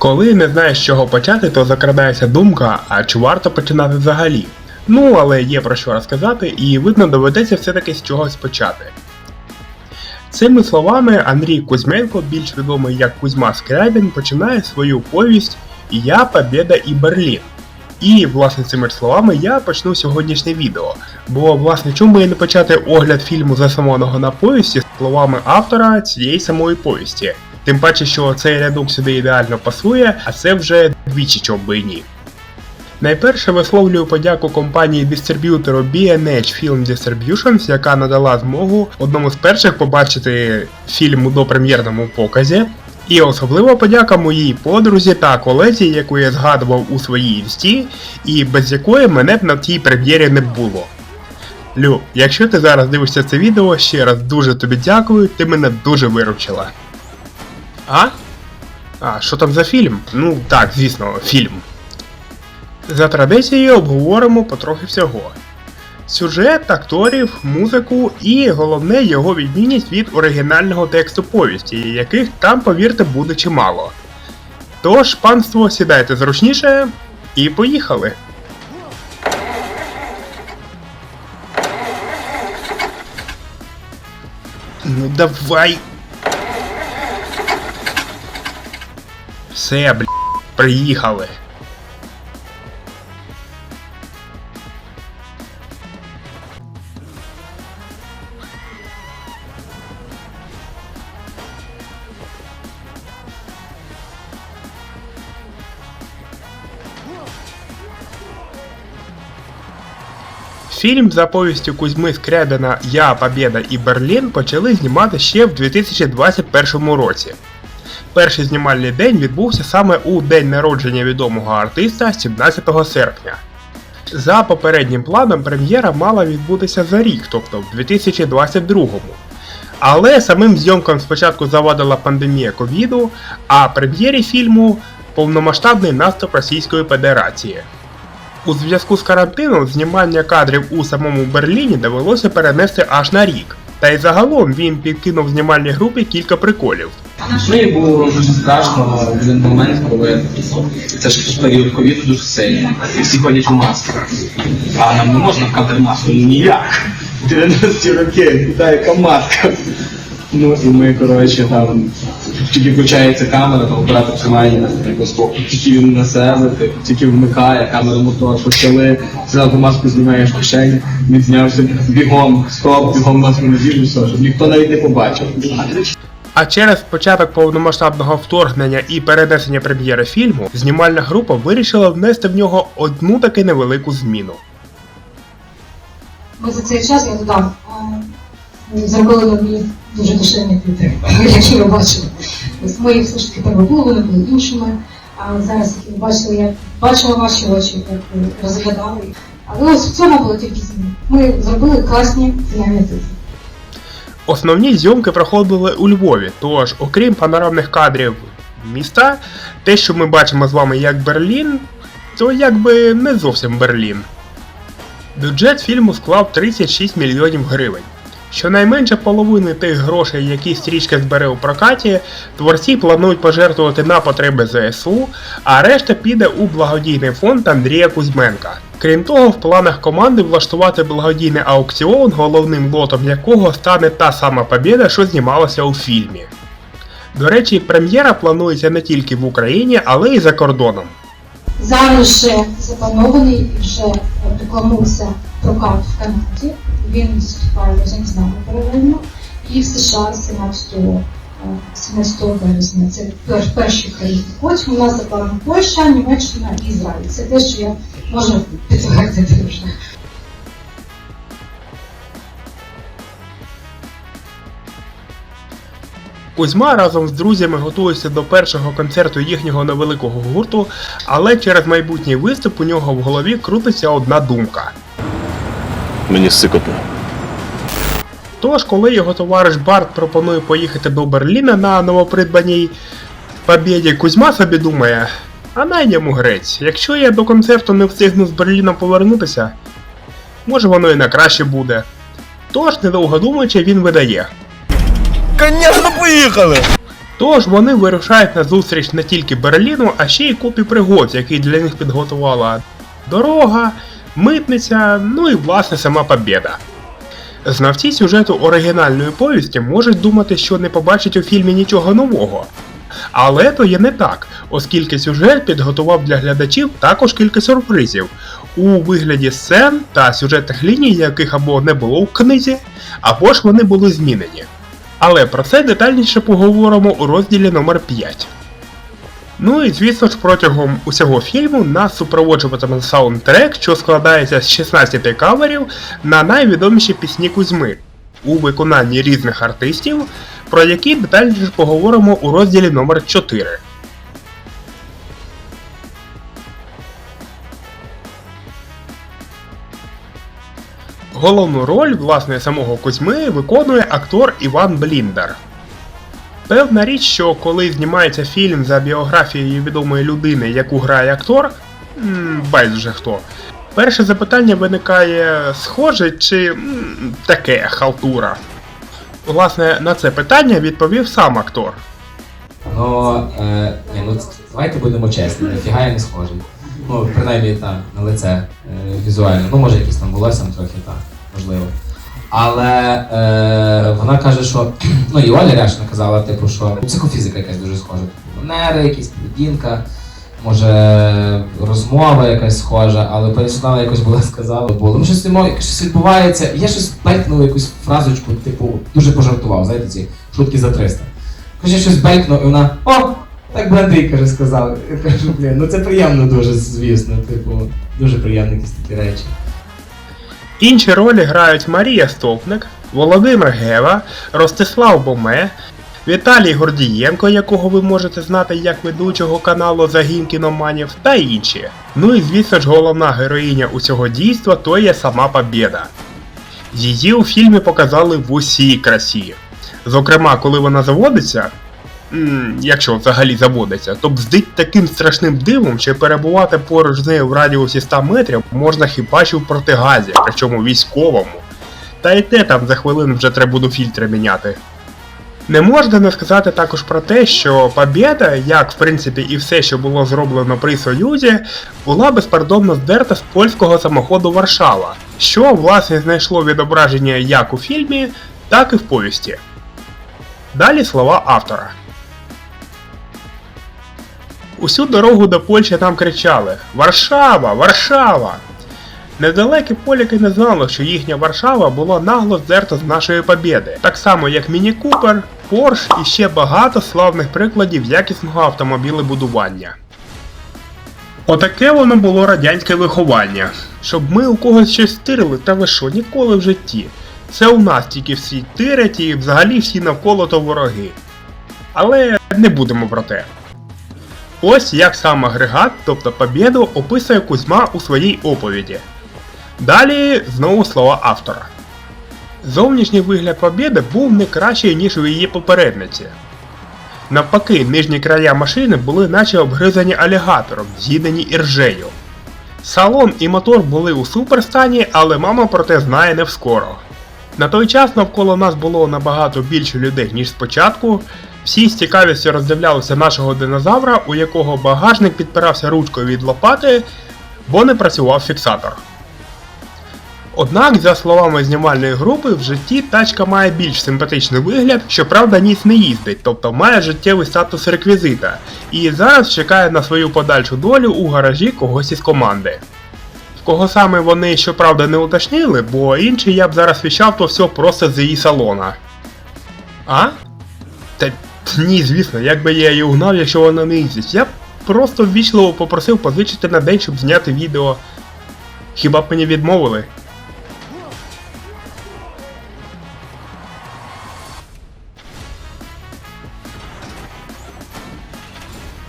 Коли не знаєш з чого почати, то закрадається думка, а чи варто починати взагалі? Ну, але є про що розказати, і видно доведеться все-таки з чогось почати. Цими словами Андрій Кузьменко, більш відомий як Кузьма Скрябін, починає свою повість Я, Побєда і Берлін. І, власне, цими словами я почну сьогоднішнє відео. Бо, власне, чому і не почати огляд фільму засамованого на повісті словами автора цієї самої повісті. Тим паче, що цей рядок сюди ідеально пасує, а це вже двічі чом би ні. Найперше висловлюю подяку компанії дистриб'ютору B&H Film Distributions, яка надала змогу одному з перших побачити фільм у допрем'єрному показі. І особливо подяка моїй подрузі та колезі, яку я згадував у своїй інсті, і без якої мене б на тій прем'єрі не було. Лю, якщо ти зараз дивишся це відео, ще раз дуже тобі дякую, ти мене дуже виручила. А? А, що там за фільм? Ну так, звісно, фільм. За традицією обговоримо потрохи всього. Сюжет, акторів, музику і головне його відмінність від оригінального тексту повісті, яких там, повірте, буде чимало. Тож, панство, сідайте зручніше і поїхали. Ну давай. Все, бля, приїхали. Фільм за повістю Кузьми Скрябіна Я, Побєда і Берлін почали знімати ще в 2021 році. Перший знімальний день відбувся саме у день народження відомого артиста 17 серпня. За попереднім планом прем'єра мала відбутися за рік, тобто в 2022-му. Але самим зйомкам спочатку завадила пандемія ковіду, а прем'єрі фільму повномасштабний наступ Російської Федерації. У зв'язку з карантином знімання кадрів у самому Берліні довелося перенести аж на рік. Та й загалом він підкинув знімальній групі кілька приколів. Ну було дуже страшно в один момент, коли це ж період ковіду дуже сильний, і всі ходять у масках. А нам не можна в кадр маску ніяк. 90 років, яка маска. Ну і ми, коротше, там тільки включається камера, то оператор тримає мікроскоп. Тільки він на себе, типу, тільки вмикає, камера мотор, почали, зразу маску знімаєш в кишені, він знявся бігом, стоп, бігом маску надів, і щоб ніхто навіть не побачив. А через початок повномасштабного вторгнення і перенесення прем'єри фільму, знімальна група вирішила внести в нього одну таки невелику зміну. Ми за цей час я додам. Зробили нові дуже душевні кліпи, якщо ви бачили. Їх все ж таки були іншими. А зараз, як бачили, я бачила ваші очі, як ви розглядали. Але ось в цьому було тільки зміни. Ми зробили класні фінальні титри. Основні зйомки проходили у Львові, тож, окрім панорамних кадрів міста, те, що ми бачимо з вами як Берлін, то якби не зовсім Берлін. Бюджет фільму склав 36 мільйонів гривень. Щонайменше половини тих грошей, які стрічка збере у прокаті, творці планують пожертвувати на потреби ЗСУ, а решта піде у благодійний фонд Андрія Кузьменка. Крім того, в планах команди влаштувати благодійний аукціон, головним лотом якого стане та сама побєда, що знімалася у фільмі. До речі, прем'єра планується не тільки в Україні, але й за кордоном. Зараз вже запланований вже рекламується прокат в Канаді. Він виступає разом з нами паралельно. І в США 17, е, 17 березня. Це пер, перші країни. Потім у нас за Польща, Німеччина і Ізраїль. Це те, що я можу підтвердити вже. Кузьма разом з друзями готується до першого концерту їхнього невеликого гурту, але через майбутній виступ у нього в голові крутиться одна думка. Мені сикотно. Тож, коли його товариш Барт пропонує поїхати до Берліна на новопридбаній Побєді, Кузьма собі думає, а най йому грець, якщо я до концерту не встигну з Берліна повернутися, може воно і на краще буде. Тож, недовго думаючи, він видає. Конечно, поїхали! Тож вони вирушають на зустріч не тільки Берліну, а ще й купі пригод, які для них підготувала дорога, митниця, ну і власне сама побєда. Знавці сюжету оригінальної повісті можуть думати, що не побачать у фільмі нічого нового. Але то є не так, оскільки сюжет підготував для глядачів також кілька сюрпризів у вигляді сцен та сюжетних ліній, яких або не було в книзі, або ж вони були змінені. Але про це детальніше поговоримо у розділі номер 5. Ну і звісно ж протягом усього фільму нас супроводжуватиме саундтрек, що складається з 16 каверів на найвідоміші пісні Кузьми у виконанні різних артистів, про які детальніше поговоримо у розділі номер 4. Головну роль, власне, самого Кузьми виконує актор Іван Бліндер. Певна річ, що коли знімається фільм за біографією відомої людини, яку грає актор, байдуже хто, перше запитання виникає схоже чи таке халтура. Власне, на це питання відповів сам актор. Ну, е, ну давайте будемо чесні, ніфіга я не схожий. Ну, принаймні там, на лице е, візуально. Ну, може, якісь там волоссям трохи, так, можливо. Але е, вона каже, що. Ну, і Оля Ряшина казала, типу, що психофізика якась дуже схожа. Типу, Манери, якісь поведінка, може розмова якась схожа, але пересудала якось була сказала, було. Ну, щось, йому- щось відбувається. Я щось бекнув якусь фразочку, типу, дуже пожартував, знаєте, ці шутки за 300. Каже, щось бекнув, і вона о! Так би Андрій каже, сказав. Я кажу, блін, ну це приємно дуже, звісно. Типу, дуже приємні якісь такі речі. Інші ролі грають Марія Стопник, Володимир Гева, Ростислав Боме, Віталій Гордієнко, якого ви можете знати як ведучого каналу Загін кіноманів, та інші. Ну і звісно ж головна героїня усього дійства то є сама Побєда. Її у фільмі показали в усій красі. Зокрема, коли вона заводиться, якщо взагалі заводиться, то бздить таким страшним дивом, що перебувати поруч з нею в радіусі 100 метрів можна хіба що в протигазі, причому військовому. Та й те там за хвилину вже треба буде фільтри міняти. Не можна не сказати також про те, що Побєда, як в принципі і все, що було зроблено при Союзі, була безпардонно здерта з польського самоходу Варшава, що власне знайшло відображення як у фільмі, так і в повісті. Далі слова автора. Усю дорогу до Польщі нам кричали Варшава! Варшава! Недалекі поляки не знали, що їхня Варшава була нагло здерта з нашої побєди, так само як Міні Купер, Порш і ще багато славних прикладів якісного автомобілебудування. Отаке воно було радянське виховання. Щоб ми у когось щось тирили, та ви що, ніколи в житті. Це у нас тільки всі тирять і взагалі всі навколо то вороги. Але не будемо про те. Ось як сам агрегат, тобто побєду, описує Кузьма у своїй оповіді. Далі знову слова автора. Зовнішній вигляд побєди був не кращий, ніж у її попередниці. Навпаки, нижні края машини були наче обгризані алігатором, з'їдені іржею. Салон і мотор були у суперстані, але мама про те знає не вскоро. На той час навколо нас було набагато більше людей, ніж спочатку. Всі з цікавістю роздивлялися нашого динозавра, у якого багажник підпирався ручкою від лопати, бо не працював фіксатор. Однак, за словами знімальної групи, в житті тачка має більш симпатичний вигляд, щоправда, ніс не їздить, тобто має життєвий статус реквізита, і зараз чекає на свою подальшу долю у гаражі когось із команди. В кого саме вони, щоправда, не уточнили, бо інший я б зараз віщав то все просто з її салона. А? Та ні, звісно, як би я її угнав, якщо вона не їздить. Я б просто ввічливо попросив позичити на день, щоб зняти відео. Хіба б мені відмовили?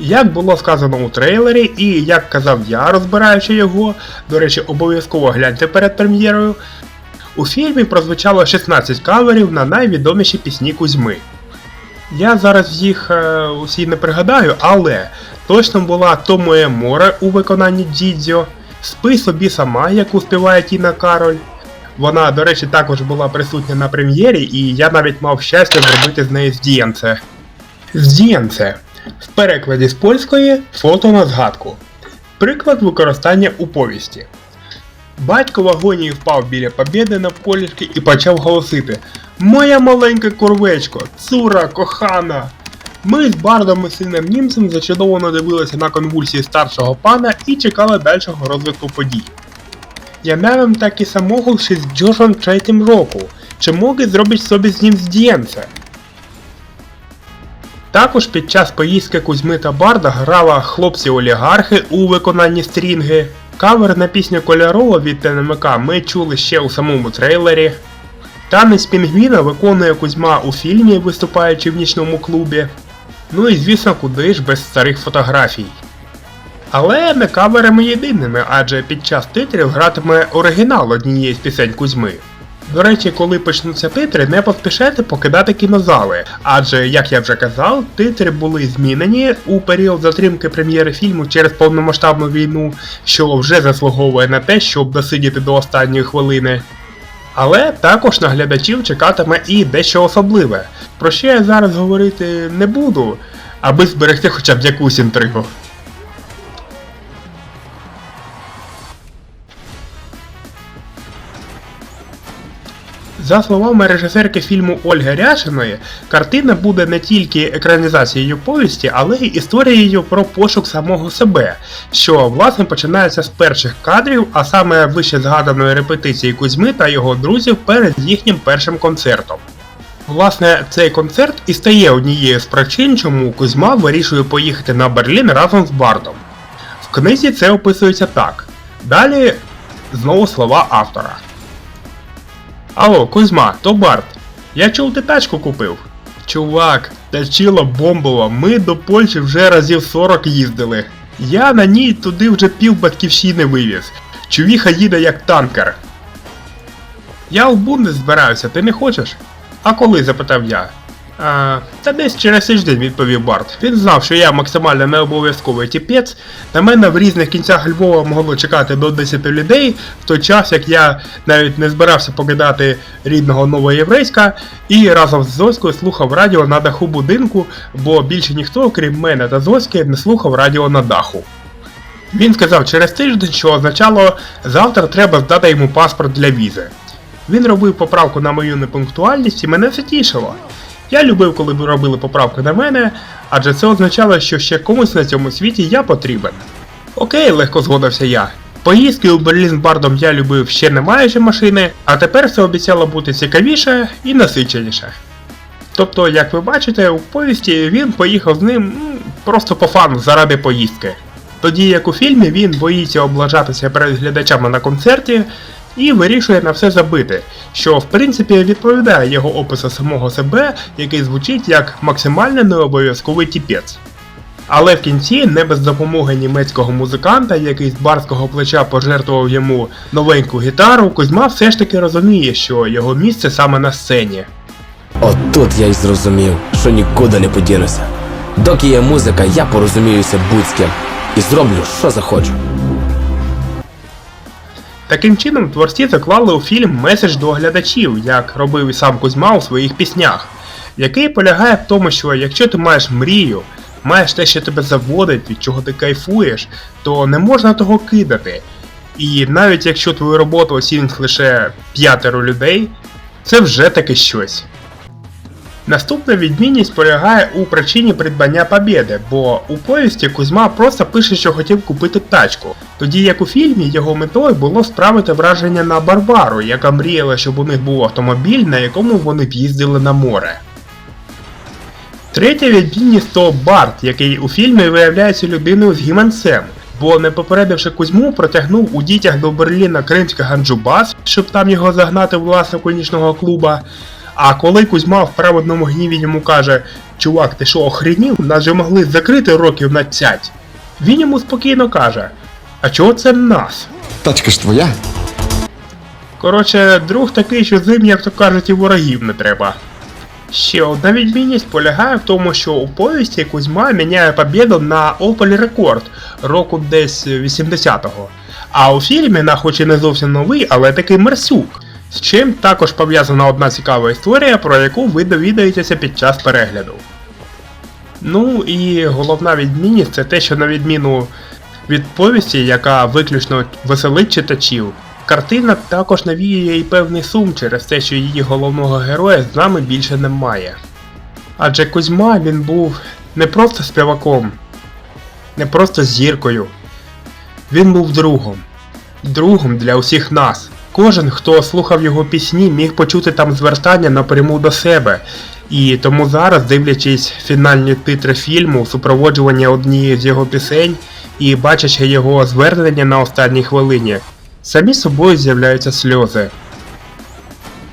Як було сказано у трейлері, і як казав я, розбираючи його, до речі, обов'язково гляньте перед прем'єрою, у фільмі прозвучало 16 каверів на найвідоміші пісні Кузьми. Я зараз їх е, усі не пригадаю, але точно була То моє море у виконанні Дідзьо, Спи собі сама, яку співає Тіна Кароль. Вона, до речі, також була присутня на прем'єрі, і я навіть мав щастя зробити з неї здіянце. Здіянце. В перекладі з польської фото на згадку. Приклад використання у повісті. Батько в агонії впав біля побєди навколішки і почав голосити Моя маленьке курвечко, цура, кохана. Ми з бардом і сином німцем зачудовано дивилися на конвульсії старшого пана і чекали дальшого розвитку подій. Я miałem taki samochód ще з 63 року. Чи mogę зробити собі з ним здіянце? Також під час поїздки Кузьми та Барда грала хлопці-олігархи у виконанні стрінги. Кавер на пісню Кольорова від ТНМК ми чули ще у самому трейлері. Танець пінгвіна виконує Кузьма у фільмі, виступаючи в нічному клубі. Ну і звісно, куди ж без старих фотографій. Але не каверами єдиними, адже під час титрів гратиме оригінал однієї з пісень Кузьми. До речі, коли почнуться титри, не поспішайте покидати кінозали, адже, як я вже казав, титри були змінені у період затримки прем'єри фільму через повномасштабну війну, що вже заслуговує на те, щоб досидіти до останньої хвилини. Але також на глядачів чекатиме і дещо особливе, про що я зараз говорити не буду, аби зберегти хоча б якусь інтригу. За словами режисерки фільму Ольги Ряшиної, картина буде не тільки екранізацією повісті, але й історією про пошук самого себе, що власне починається з перших кадрів, а саме вище згаданої репетиції Кузьми та його друзів перед їхнім першим концертом. Власне, цей концерт і стає однією з причин, чому Кузьма вирішує поїхати на Берлін разом з Бардом. В книзі це описується так. Далі знову слова автора. Алло, Кузьма, то Барт. Я чув, ти тачку купив. Чувак, тачила бомбова, ми до Польщі вже разів 40 їздили. Я на ній туди вже пів батьківщини вивіз. Чувіха їде як танкер. Я в Бундес збираюся, ти не хочеш? А коли? запитав я. А, та десь через тиждень відповів Барт. Він знав, що я максимально необов'язковий тіпець. На мене в різних кінцях Львова могло чекати до 10 людей, в той час як я навіть не збирався покидати рідного Новоєврейська і разом з Зоською слухав радіо на даху будинку, бо більше ніхто, крім мене та Зоськи, не слухав радіо на даху. Він сказав через тиждень, що означало, завтра треба здати йому паспорт для візи. Він робив поправку на мою непунктуальність і мене це тішило. Я любив, коли ви робили поправки на мене, адже це означало, що ще комусь на цьому світі я потрібен. Окей, легко згодився я. Поїздки у Берлін з Бардом я любив ще не маючи машини, а тепер це обіцяло бути цікавіше і насиченіше. Тобто, як ви бачите, у повісті він поїхав з ним просто по фану заради поїздки. Тоді як у фільмі він боїться облажатися перед глядачами на концерті і вирішує на все забити, що в принципі відповідає його опису самого себе, який звучить як максимально необов'язковий тіпець. Але в кінці, не без допомоги німецького музиканта, який з барського плеча пожертвував йому новеньку гітару, Кузьма все ж таки розуміє, що його місце саме на сцені. От тут я й зрозумів, що нікуди не подінуся. Доки є музика, я порозуміюся будь з ким і зроблю, що захочу. Таким чином, творці заклали у фільм меседж до глядачів, як робив і сам Кузьма у своїх піснях, який полягає в тому, що якщо ти маєш мрію, маєш те, що тебе заводить, від чого ти кайфуєш, то не можна того кидати. І навіть якщо твою роботу оцінить лише п'ятеро людей, це вже таки щось. Наступна відмінність полягає у причині придбання побєди, бо у повісті Кузьма просто пише, що хотів купити тачку, тоді як у фільмі його метою було справити враження на Барбару, яка мріяла, щоб у них був автомобіль, на якому вони б їздили на море. Третя відмінність то Барт, який у фільмі виявляється людиною з гіманцем, бо не попередивши Кузьму, протягнув у дітях до Берліна кримський ганджубас, щоб там його загнати власнику нічного клуба. А коли Кузьма в праведному гніві йому каже, чувак, ти що охренів, нас же могли закрити років на цять. Він йому спокійно каже, а чого це нас? Тачка ж твоя. Коротше, друг такий, що з ним, як то кажуть, і ворогів не треба. Ще одна відмінність полягає в тому, що у повісті Кузьма міняє побіду на Opel Record року десь 80-го. А у фільмі на хоч і не зовсім новий, але такий Мерсюк. З чим також пов'язана одна цікава історія, про яку ви довідаєтеся під час перегляду. Ну і головна відмінність це те, що на відміну від повісті, яка виключно веселить читачів, картина також навіює і певний сум через те, що її головного героя з нами більше немає. Адже Кузьма він був не просто співаком, не просто зіркою. Він був другом. Другом для усіх нас. Кожен, хто слухав його пісні, міг почути там звертання напряму до себе. І тому зараз, дивлячись фінальні титри фільму, супроводжування однієї з його пісень і бачачи його звернення на останній хвилині, самі собою з'являються сльози.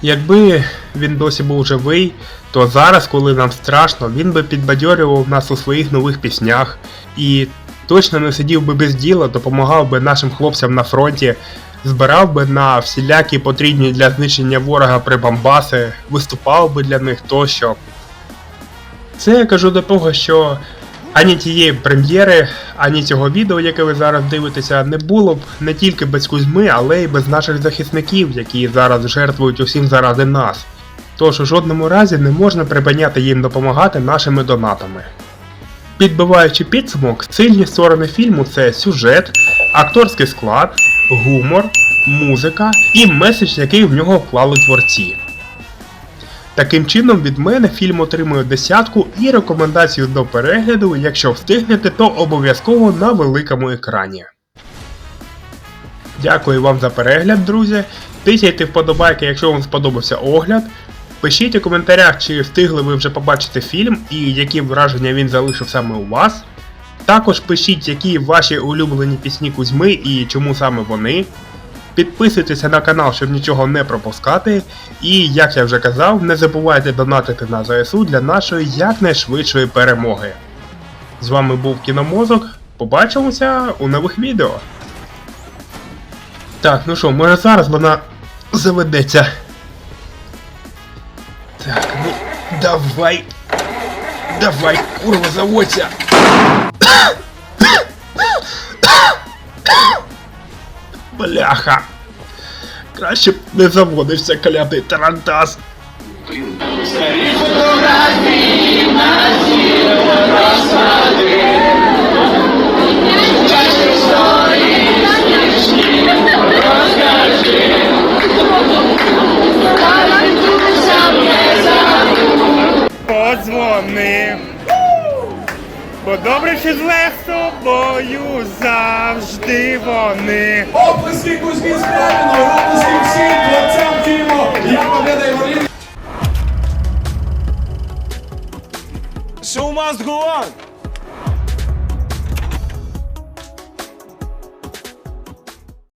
Якби він досі був живий, то зараз, коли нам страшно, він би підбадьорював нас у своїх нових піснях і точно не сидів би без діла, допомагав би нашим хлопцям на фронті, збирав би на всілякі потрібні для знищення ворога прибамбаси, виступав би для них тощо. Це я кажу до того, що ані тієї прем'єри, ані цього відео, яке ви зараз дивитеся, не було б не тільки без Кузьми, але й без наших захисників, які зараз жертвують усім заради нас. Тож у жодному разі не можна припиняти їм допомагати нашими донатами. Підбиваючи підсумок, сильні сторони фільму це сюжет, акторський склад, гумор, музика і меседж, який в нього вклали творці. Таким чином, від мене фільм отримує десятку і рекомендацію до перегляду, якщо встигнете, то обов'язково на великому екрані. Дякую вам за перегляд, друзі. Тисяйте вподобайки, якщо вам сподобався огляд. Пишіть у коментарях, чи встигли ви вже побачити фільм і які враження він залишив саме у вас. Також пишіть, які ваші улюблені пісні Кузьми і чому саме вони. Підписуйтеся на канал, щоб нічого не пропускати. І, як я вже казав, не забувайте донатити на ЗСУ для нашої якнайшвидшої перемоги. З вами був Кіномозок. Побачимося у нових відео. Так, ну що, може зараз вона заведеться. Так, ну давай. Давай, курва, заводься. Бляха. Краще б не заводився клятий тарантас. Подзвони. Чи зле з тобою завжди вони. Оплески Кузьмі Скрябіної, оплески всім творцям фільму «Я Победа і Голів». Show must go on.